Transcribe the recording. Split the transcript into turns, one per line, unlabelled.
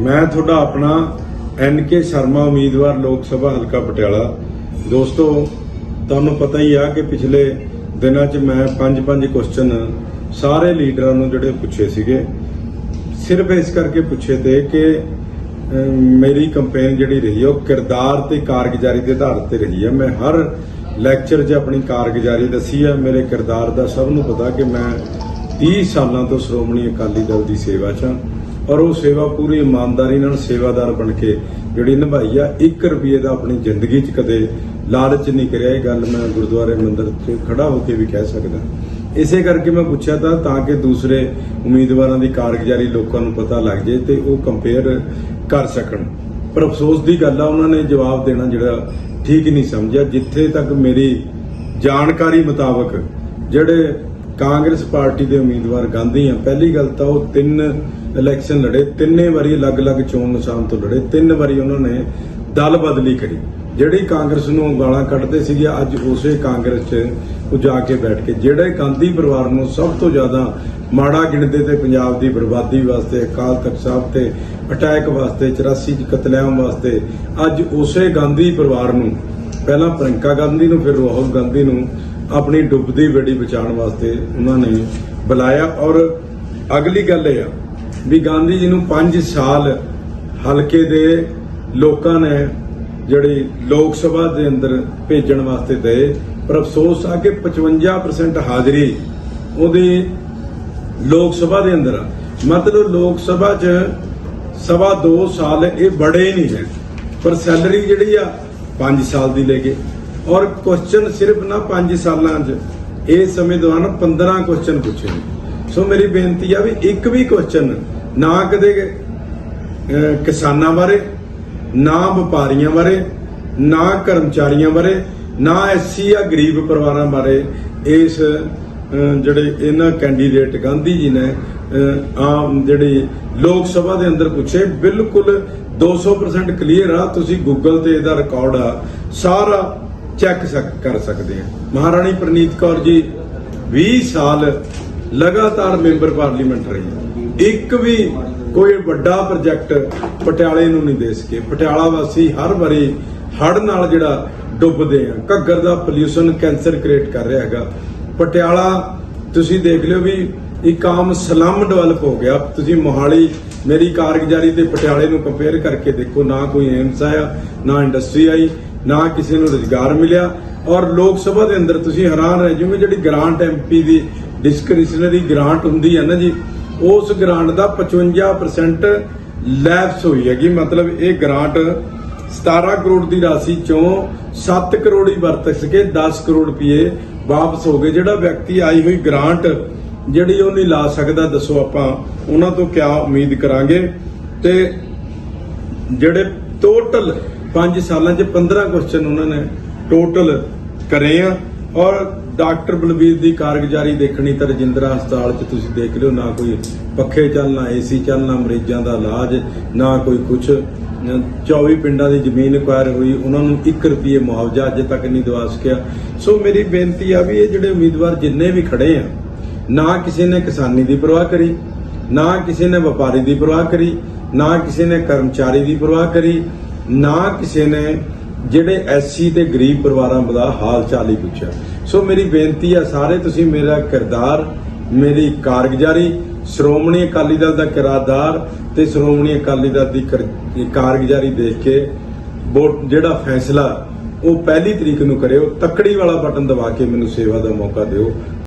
ਮੈਂ ਤੁਹਾਡਾ ਆਪਣਾ ਐਨ ਕੇ ਸ਼ਰਮਾ ਉਮੀਦਵਾਰ ਲੋਕ ਸਭਾ ਹਲਕਾ ਪਟਿਆਲਾ। ਦੋਸਤੋ ਤੁਹਾਨੂੰ ਪਤਾ ਹੀ ਆ ਕਿ ਪਿਛਲੇ ਦਿਨਾਂ 'ਚ ਮੈਂ ਪੰਜ ਪੰਜ ਕੁਐਸਚਨ ਸਾਰੇ ਲੀਡਰਾਂ ਨੂੰ ਜਿਹੜੇ ਪੁੱਛੇ ਸੀਗੇ। ਸਿਰਫ ਇਸ ਕਰਕੇ ਪੁੱਛੇ ਤੇ ਕਿ ਮੇਰੀ ਕੰਪੇਨ ਜਿਹੜੀ ਰਹੀ ਆ, ਉਹ ਕਿਰਦਾਰ ਤੇ ਕਾਰਗੁਜ਼ਾਰੀ ਦੇ ਆਧਾਰ ਤੇ ਰਹੀ ਹੈ ਮੈਂ ਹਰ ਲੈਕਚਰ 'ਚ ਆਪਣੀ ਕਾਰਗੁਜ਼ਾਰੀ ਦੱਸੀ ਹੈ ਮੇਰੇ ਕਿਰਦਾਰ ਦਾ ਸਭ ਨੂੰ ਪਤਾ ਕਿ ਮੈਂ 30 ਸਾਲਾਂ ਤੋਂ ਸ਼੍ਰੋਮਣੀ ਅਕਾਲੀ ਦਲ ਦੀ ਸੇਵਾ 'ਚ ਹਾਂ ਔਰ ਉਹ ਸੇਵਾ ਪੂਰੀ ਇਮਾਨਦਾਰੀ ਨਾਲ ਸੇਵਾਦਾਰ ਬਣ ਕੇ ਜਿਹੜੀ ਨਿਭਾਈ ਆ 1 ਰੁਪਏ ਦਾ ਆਪਣੀ ਜ਼ਿੰਦਗੀ 'ਚ ਕਦੇ ਲਾਲਚ ਨਹੀਂ ਕਰਿਆ। ਇਹ ਗੱਲ ਮੈਂ ਗੁਰਦੁਆਰੇ ਮੰਦਰ 'ਚ ਖੜਾ ਹੋ ਕੇ ਵੀ ਕਹਿ ਸਕਦਾ। ਇਸੇ ਕਰਕੇ ਮੈਂ ਪੁੱਛਿਆ ਤਾਂ ਤਾਂ ਕਿ ਦੂਸਰੇ ਉਮੀਦਵਾਰਾਂ ਦੀ ਕਾਰਗੁਜ਼ਾਰੀ ਲੋਕਾਂ ਨੂੰ ਪਤਾ ਲੱਗ ਜੇ ਤੇ ਉਹ ਕੰਪੇਅਰ ਕਰ ਸਕਣ। ਪਰ ਅਫਸੋਸ ਦੀ ਗੱਲ ਆ, ਉਹਨਾਂ ਨੇ ਜਵਾਬ ਦੇਣਾ ਜਿਹੜਾ ਠੀਕ ਨਹੀਂ ਸਮਝਿਆ। ਜਿੱਥੇ ਤੱਕ ਮੇਰੀ ਜਾਣਕਾਰੀ ਮੁਤਾਬਕ, ਜਿਹੜੇ ਕਾਂਗਰਸ ਪਾਰਟੀ ਦੇ ਉਮੀਦਵਾਰ ਗਾਂਧੀ ਆ। ਪਹਿਲੀ ਗੱਲ ਤਾਂ ਉਹ ਤਿੰਨ ਇਲੈਕਸ਼ਨ ਲੜੇ। ਤਿੰਨੇ ਵਾਰੀ ਅਲੱਗ-ਅਲੱਗ ਚੋਣ ਨਿਸ਼ਾਨ ਤੋਂ ਲੜੇ। ਤਿੰਨ ਵਾਰੀ ਉਹਨਾਂ ਨੇ ਦਲ ਬਦਲੀ ਕਰੀ ਜਿਹੜੀ ਕਾਂਗਰਸ ਨੂੰ ਗਾਲਾਂ ਕੱਢਦੇ ਸੀਗੇ, ਅੱਜ ਉਸੇ ਕਾਂਗਰਸ 'ਚ ਉਹ ਜਾ ਕੇ ਬੈਠ ਕੇ। ਜਿਹੜੇ ਗਾਂਧੀ ਪਰਿਵਾਰ ਨੂੰ ਸਭ ਤੋਂ ਜ਼ਿਆਦਾ ਮਾੜਾ ਗਿਣਦੇ ਤੇ ਪੰਜਾਬ ਦੀ ਬਰਬਾਦੀ ਵਾਸਤੇ, ਅਕਾਲ ਤਖਤ ਸਾਹਿਬ ਤੇ ਅਟੈਕ ਵਾਸਤੇ 84 ਚ ਕਤਲੇਆਮ ਵਾਸਤੇ, ਅੱਜ ਉਸੇ ਗਾਂਧੀ ਪਰਿਵਾਰ ਨੂੰ, ਪਹਿਲਾਂ ਪ੍ਰਿੰਕਾ ਗਾਂਧੀ ਨੂੰ, ਫਿਰ ਰਾਹੁਲ ਗਾਂਧੀ ਨੂੰ ਆਪਣੀ ਡੁੱਬਦੀ ਬੇੜੀ ਬਚਾਉਣ ਵਾਸਤੇ ਉਹਨਾਂ ਨੇ ਬੁਲਾਇਆ ਔਰ ਅਗਲੀ ਗੱਲ ਇਹ ਆ ਵੀ ਗਾਂਧੀ ਜੀ ਨੂੰ 5 ਸਾਲ ਹਲਕੇ ਦੇ ਲੋਕਾਂ ਨੇ ਜਿਹੜੀ ਲੋਕ ਸਭਾ ਦੇ ਅੰਦਰ ਭੇਜਣ ਵਾਸਤੇ ਦੇ, ਪਰ ਅਫਸੋਸ ਆ ਕਿ 55% ਹਾਜ਼ਰੀ ਉਹਦੀ ਲੋਕ ਸਭਾ ਦੇ ਅੰਦਰ ਆ। ਮਤਲਬ ਲੋਕ ਸਭਾ 'ਚ ਸਵਾ 2 ਸਾਲ ਇਹ ਬੜੇ ਹੀ ਨਹੀਂ ਹੈ, ਪਰ ਸੈਲਰੀ ਜਿਹੜੀ ਆ 5 ਸਾਲ ਦੀ ਲੈ ਕੇ ਔਰ ਕੁਐਸਚਨ ਸਿਰਫ ਨਾ 5 ਸਾਲਾਂ 'ਚ। ਇਸ ਸਮੇਂ ਦੌਰਾਨ 15 ਕੁਐਸਚਨ ਪੁੱਛੇ ਸੋ ਮੇਰੀ ਬੇਨਤੀ ਆ ਵੀ ਇੱਕ ਵੀ ਕੁਐਸਚਨ ਨਾ ਕਦੇ ਕਿਸਾਨਾਂ ਬਾਰੇ, ਨਾ ਵਪਾਰੀਆਂ ਬਾਰੇ, ਨਾ ਕਰਮਚਾਰੀਆਂ ਬਾਰੇ, ਨਾ ਐਸਸੀ ਜਾਂ ਗਰੀਬ ਪਰਿਵਾਰਾਂ ਬਾਰੇ ਇਸ ਜਿਹੜੇ ਇਹਨਾਂ ਕੈਂਡੀਡੇਟ ਗਾਂਧੀ ਜੀ ਨੇ ਆਮ ਜਿਹੜੀ ਲੋਕ ਸਭਾ ਦੇ ਅੰਦਰ ਪੁੱਛੇ, ਬਿਲਕੁਲ 200% ਕਲੀਅਰ ਆ। ਤੁਸੀਂ ਗੂਗਲ ਤੇ ਇਹਦਾ ਰਿਕਾਰਡ ਆ। ਸਾਰਾ ਚੈੱਕ ਕਰ ਸਕਦੇ ਆ ਮਹਾਰਾਣੀ ਪ੍ਰਨੀਤ ਕੌਰ ਜੀ 20 ਸਾਲ ਲਗਾਤਾਰ ਮੈਂਬਰ ਪਾਰਲੀਮੈਂਟ ਰਹੀ ਇੱਕ ਵੀ ਕੋਈ ਵੱਡਾ ਪ੍ਰੋਜੈਕਟ ਪਟਿਆਲੇ ਨੂੰ ਨਹੀਂ ਦੇ ਸਕੇ। ਪਟਿਆਲਾ ਵਾਸੀ ਹਰ ਵਾਰੀ ਹੜ ਨਾਲ ਜਿਹੜਾ ਡੁੱਬਦੇ ਆ। ਘੱਗਰ ਦਾ ਪੋਲਿਊਸ਼ਨ ਕੈਂਸਰ ਕ੍ਰੀਏਟ ਕਰ ਰਿਹਾ ਹੈਗਾ। ਪਟਿਆਲਾ, ਤੁਸੀਂ ਦੇਖ ਲਿਓ ਵੀ ਇੱਕ ਆਮ ਸਲਮ ਡਿਵੈਲਪ ਹੋ ਗਿਆ। ਤੁਸੀਂ ਮੋਹਾਲੀ, ਮੇਰੀ ਕਾਰਗੁਜ਼ਾਰੀ ਤੇ ਪਟਿਆਲੇ ਨੂੰ ਕੰਪੇਅਰ ਕਰਕੇ ਦੇਖੋ, ਨਾ ਕੋਈ ਏਮਸ ਆਇਆ, ਨਾ ਇੰਡਸਟਰੀ ਆਈ। ਨਾ ਕਿਸੇ ਨੂੰ ਰੋਜ਼ਗਾਰ ਮਿਲਿਆ। ਔਰ ਲੋਕ ਸਭਾ ਦੇ ਅੰਦਰ ਤੁਸੀਂ ਹੈਰਾਨ ਰਹਿ ਜਾਓਗੇ ਜਿਹੜੀ ਗ੍ਰਾਂਟ ਐਮਪੀ ਦੀ ਡਿਸਕ੍ਰਿਸ਼ਨਰੀ ਗ੍ਰਾਂਟ ਹੁੰਦੀ ਹੈ ਨਾ ਜੀ, ਉਸ ਗ੍ਰਾਂਟ ਦਾ 55% ਲੈਪਸ ਹੋਈ ਹੈਗੀ। ਮਤਲਬ ਇਹ ਗ੍ਰਾਂਟ 17 ਕਰੋੜ ਦੀ ਰਾਸ਼ੀ ਚੋਂ 7 ਕਰੋੜ ਹੀ ਵਰਤ ਸਕੇ 10 ਕਰੋੜ ਰੁਪਏ ਵਾਪਸ ਹੋ ਗਏ। ਜਿਹੜਾ ਵਿਅਕਤੀ ਆਈ ਹੋਈ ਗ੍ਰਾਂਟ ਜਿਹੜੀ ਉਹ ਨਹੀਂ ਲਾ ਸਕਦਾ, ਦੱਸੋ ਆਪਾਂ, ਉਹਨਾਂ ਤੋਂ ਕਿਆ ਉਮੀਦ ਕਰਾਂਗੇ? ਤੇ ਜਿਹੜੇ ਟੋਟਲ 5 ਸਾਲਾਂ 'ਚ 15 ਕੁਐਸਚਨ ਉਹਨਾਂ ਨੇ ਟੋਟਲ ਕਰੇ ਆ। ਔਰ ਡਾਕਟਰ ਬਲਬੀਰ ਦੀ ਕਾਰਗੁਜ਼ਾਰੀ ਦੇਖਣੀ ਤਾਂ ਰਜਿੰਦਰਾ ਹਸਪਤਾਲ 'ਚ ਤੁਸੀਂ ਦੇਖ ਲਿਓ ਨਾ ਕੋਈ ਪੱਖੇ ਚੱਲਣਾ ਏਸੀ ਚੱਲਣਾ ਮਰੀਜ਼ਾਂ ਦਾ ਇਲਾਜ, ਨਾ ਕੋਈ ਕੁਝ 24 ਪਿੰਡਾਂ ਦੀ ਜ਼ਮੀਨ ਅਕਵਾਇਰ ਹੋਈ, ਉਹਨਾਂ ਨੂੰ 1 ਰੁਪਏ ਮੁਆਵਜ਼ਾ ਅਜੇ ਤੱਕ ਨਹੀਂ ਦਵਾ ਸਕਿਆ। ਸੋ ਮੇਰੀ ਬੇਨਤੀ ਆ ਵੀ ਇਹ ਜਿਹੜੇ ਉਮੀਦਵਾਰ ਜਿੰਨੇ ਵੀ ਖੜੇ ਆ, ਨਾ ਕਿਸੇ ਨੇ ਕਿਸਾਨੀ ਦੀ ਪਰਵਾਹ ਕਰੀ, ਨਾ ਕਿਸੇ ਨੇ ਵਪਾਰੀ ਦੀ ਪਰਵਾਹ ਕਰੀ, ਨਾ ਕਿਸੇ ਨੇ ਕਰਮਚਾਰੀ ਦੀ ਪਰਵਾਹ ਕਰੀ ਨਾ ਕਿਸੇ ਨੇ ਜਿਹੜੇ ਐਸਸੀ ਤੇ ਗਰੀਬ ਪਰਿਵਾਰਾਂ ਦਾ ਹਾਲ ਚਾਲ ਹੀ ਪੁੱਛਿਆ। ਸੋ ਮੇਰੀ ਬੇਨਤੀ ਆ ਸਾਰੇ, ਤੁਸੀਂ ਮੇਰਾ ਕਿਰਦਾਰ, ਮੇਰੀ ਕਾਰਗੁਜ਼ਾਰੀ, ਸ਼੍ਰੋਮਣੀ ਅਕਾਲੀ ਦਲ ਦਾ ਕਿਰਾਦਾਰ ਤੇ ਸ਼੍ਰੋਮਣੀ ਅਕਾਲੀ ਦਲ ਦੀ ਕਰ- ਕਾਰਗੁਜ਼ਾਰੀ ਦੇਖ ਕੇ ਜਿਹੜਾ ਫੈਸਲਾ ਉਹ ਪਹਿਲੀ ਤਰੀਕ ਨੂੰ ਕਰਿਓ, ਤੱਕੜੀ ਵਾਲਾ ਬਟਨ ਦਬਾ ਕੇ ਮੈਨੂੰ ਸੇਵਾ ਦਾ ਮੌਕਾ ਦਿਓ।